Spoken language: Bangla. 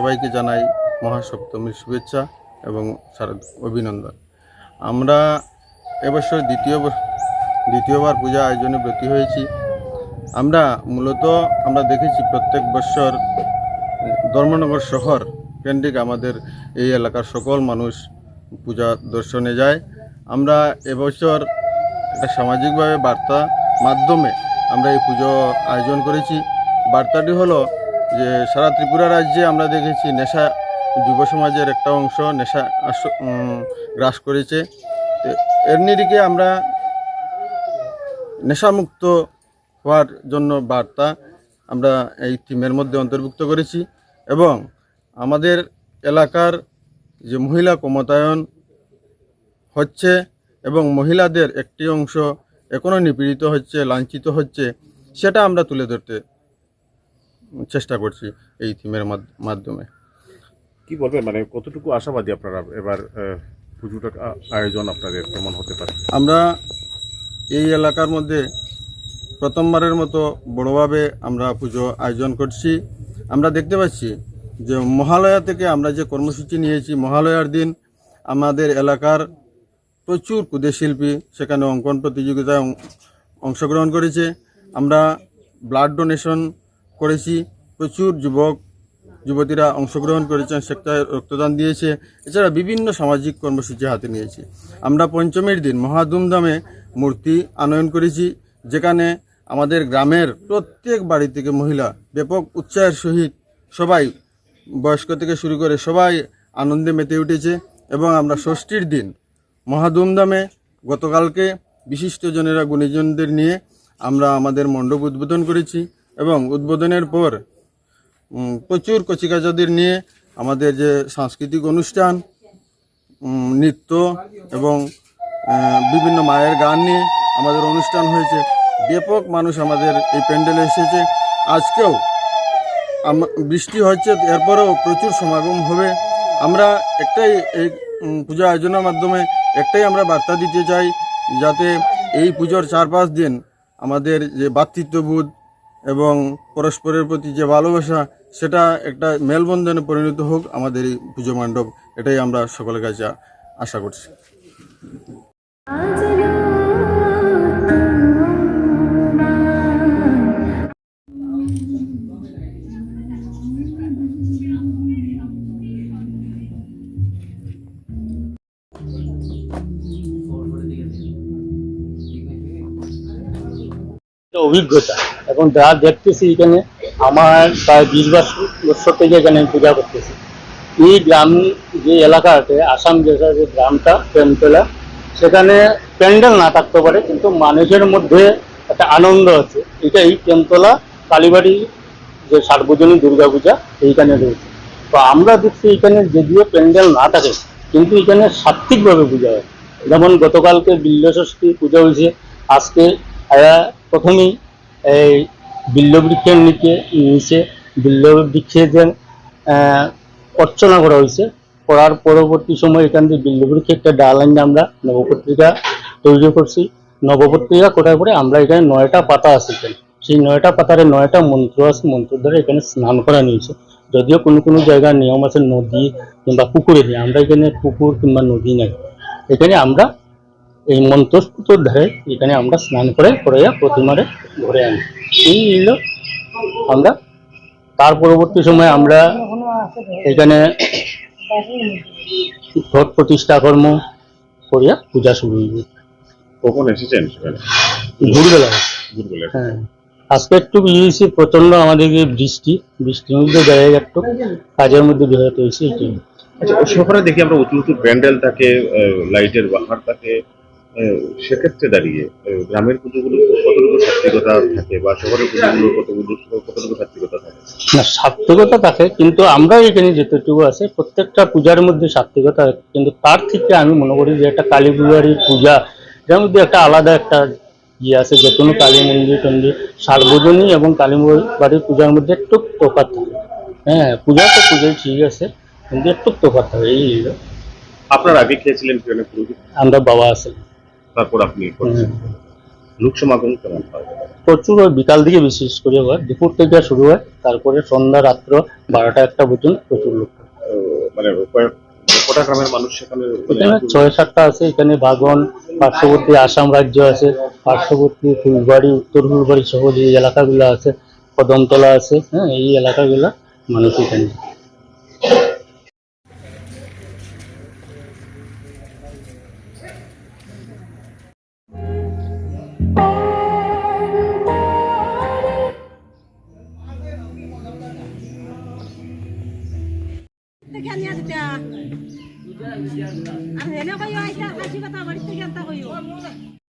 সবাইকে জানাই মহাসপ্তমীর শুভেচ্ছা এবং অভিনন্দন। আমরা এবছর দ্বিতীয় দ্বিতীয়বার পূজা আয়োজনে ব্রতী হয়েছি। আমরা মূলত, আমরা দেখেছি প্রত্যেক বছর ধর্মনগর শহর কেন্দ্রিক আমাদের এই এলাকার সকল মানুষ পূজা দর্শনে যায়। আমরা এবছর একটা সামাজিকভাবে বার্তা মাধ্যমে আমরা এই পুজো আয়োজন করেছি। বার্তাটি হলো যে সারা ত্রিপুরা রাজ্যে আমরা দেখেছি নেশা যুব সমাজের একটা অংশ, নেশা গ্রাস করেছে। এর নিরিখে আমরা নেশামুক্ত হওয়ার জন্য বার্তা আমরা এই থিমের মধ্যে অন্তর্ভুক্ত করেছি এবং আমাদের এলাকার যে মহিলা ক্ষমতায়ন হচ্ছে এবং মহিলাদের একটি অংশ এখনও নিপীড়িত হচ্ছে, লাঞ্ছিত হচ্ছে, সেটা আমরা তুলে ধরতে চেষ্টা করছি এই থিমের মাধ্যমে। কি বলবেন? মানে কতটুকু আশাবাদী আপনারা এবার পুজোটা আয়োজন আপনাদের কেমন হতে পারে? আমরা এই এলাকার মধ্যে প্রথমবারের মতো বড়োভাবে আমরা পুজো আয়োজন করছি। আমরা দেখতে পাচ্ছি যে মহালয়া থেকে আমরা যে কর্মসূচি নিয়েছি মহালয়ার দিন আমাদের এলাকার প্রচুর ক্ষুদে শিল্পী সেখানে অঙ্কন প্রতিযোগিতায় অংশগ্রহণ করেছে। আমরা ব্লাড ডোনেশন করেছি। প্রচুর যুবক, যুবতীরা অংশগ্রহণ করেছেন, সেক্টরে রক্তদান দিয়েছে। এছাড়া বিভিন্ন সামাজিক কর্মসূচি হাতে নিয়েছি। আমরা পঞ্চমীর দিন মহা ধুমধামে মূর্তি আনয়ন করেছি, যেখানে আমাদের গ্রামের প্রত্যেক বাড়ি থেকে মহিলা ব্যাপক উৎসাহের সহিত সবাই, বয়স্ক থেকে শুরু করে সবাই আনন্দে মেতে উঠেছে এবং আমরা ষষ্ঠীর দিন মহা ধুমধামে গতকালকে বিশিষ্টজনেরা গুণীজনদের নিয়ে আমরা আমাদের মণ্ডপ উদ্বোধন করেছি। এবং উদ্বোধনের পর প্রচুর কচিকাচাদের নিয়ে আমাদের যে সাংস্কৃতিক অনুষ্ঠান নৃত্য এবং বিভিন্ন মায়ের গান নিয়ে আমাদের অনুষ্ঠান হয়েছে। ব্যাপক মানুষ আমাদের এই প্যান্ডেলে এসেছে। আজকেও বৃষ্টি হচ্ছে, এরপরেও প্রচুর সমাগম হবে। আমরা একটাই এই পূজা আয়োজনের মাধ্যমে একটাই আমরা বার্তা দিতে চাই, যাতে এই পুজোর চার পাঁচ দিন আমাদের যে ভ্রাতৃত্ববোধ এবং পরস্পরের প্রতি যে ভালোবাসা, সেটা একটা মেলবন্ধনে পরিণত হোক আমাদের এই পুজো মণ্ডপ। এটাই আমরা সকলের কাছে আশা করছি। অভিজ্ঞতা। এখন যা দেখতেছি এখানে আমার প্রায় বিশ বছর থেকে এখানে পূজা করতেছি। এই গ্রাম যে এলাকা আছে আসাম জেলার যে গ্রামটা প্রেমতলা সেখানে প্যান্ডেল না থাকতে পারে কিন্তু মানুষের মধ্যে একটা আনন্দ আছে। এটা এই কালীবাড়ি যে সার্বজনীন দুর্গাপূজা এইখানে রয়েছে। তো আমরা দেখছি এখানে যদিও প্যান্ডেল না থাকে কিন্তু এখানে সাত্বিকভাবে পূজা হয়। যেমন গতকালকে বিল্লষষ্ঠী পূজা হয়েছে আজকে আহ, প্রথমেই এই বিল্লবৃক্ষের নিচে নিচে বিল্লবৃক্ষের যে অর্চনা করা হয়েছে, করার পরবর্তী সময় এখান থেকে বিল্লবৃক্ষে একটা ডাল আনিয়ে আমরা নবপত্রিকা তৈরি করছি। নবপত্রিকা করার পরে আমরা এখানে নয়টা পাতা আছে সেই নয়টা পাতারে নয়টা মন্ত্র আছে, মন্ত্র দ্বারা এখানে স্নান করা নিয়েছে। যদিও কোনো কোনো জায়গার নিয়ম আছে নদী কিংবা পুকুরে, আমরা এখানে পুকুর কিংবা নদী নাই। এখানে আমরা এই মন্ত্রস্ফুতর ধারে এখানে আমরা স্নান করে করাইয়া প্রতিমারে ঘুরে আনি। এই হলো আমরা তার পরবর্তী সময় আমরা এখানে ঘট প্রতিষ্ঠা কর্ম করিয়া পূজা শুরু হইবে কখন এসেছেন সেখানে? ভোরবেলা হ্যাঁ। আজকে একটু ইয়েছি প্রচণ্ড আমাদের যে বৃষ্টি বৃষ্টির মধ্যে জায়গায় একটু কাজের মধ্যে বিরত হয়েছে আচ্ছা ওই শহরে দেখি আমরা উঁচু উঁচু প্যান্ডেল থাকে লাইটের বাহার থাকে। সেক্ষেত্রে দাঁড়িয়ে গ্রামের পুজোগুলো কতটুকু সাত্বিকতা থাকে বা শহরের পুজোগুলো কতগুলো কতটুকু সাত্বিকতা থাকে? না সাত্বিকতা থাকে কিন্তু আমরা এখানে যেতটুকু আছে প্রত্যেকটা পূজার মধ্যে সাত্বিকতা কিন্তু তার থেকে আমি মনে করি যে একটা কালী পূজার পূজা যার মধ্যে একটা আলাদা একটা ইয়ে আছে যে কোনো কালী মন্দির টন্দির সার্বজনীন এবং কালী বাড়ির পূজার মধ্যে একটু তফাৎ থাকে। হ্যাঁ পূজা তো পূজাই ঠিক আছে কিন্তু একটু তফাৎ থাকে এই আপনার আগে খেয়েছিলেন আমরা বাবা আছে তারপর আপনি করছেন লোক সমাগম কেমন হয়? প্রচুর ওই বিকাল দিকে বিশেষ করে হয়। দুপুর থেকে শুরু হয় তারপরে সন্ধ্যা রাত্র বারোটা একটা পর্যন্ত প্রচুর লোক মানে কটা গ্রামের মানুষ সেখানে ছয় সাতটা আছে। এখানে বাগন পার্শ্ববর্তী আসাম রাজ্য আছে পার্শ্ববর্তী ফুলবাড়ি উত্তর ফুলবাড়ি সহ যে এলাকাগুলো আছে কদমতলা আছে হ্যাঁ এই এলাকাগুলো মানুষ এখানে। কেন তেতিয়া আৰু সেনেকৈ আহিছা সাঁচি কথা বাঢ়ি কেনেকৈ কৰিম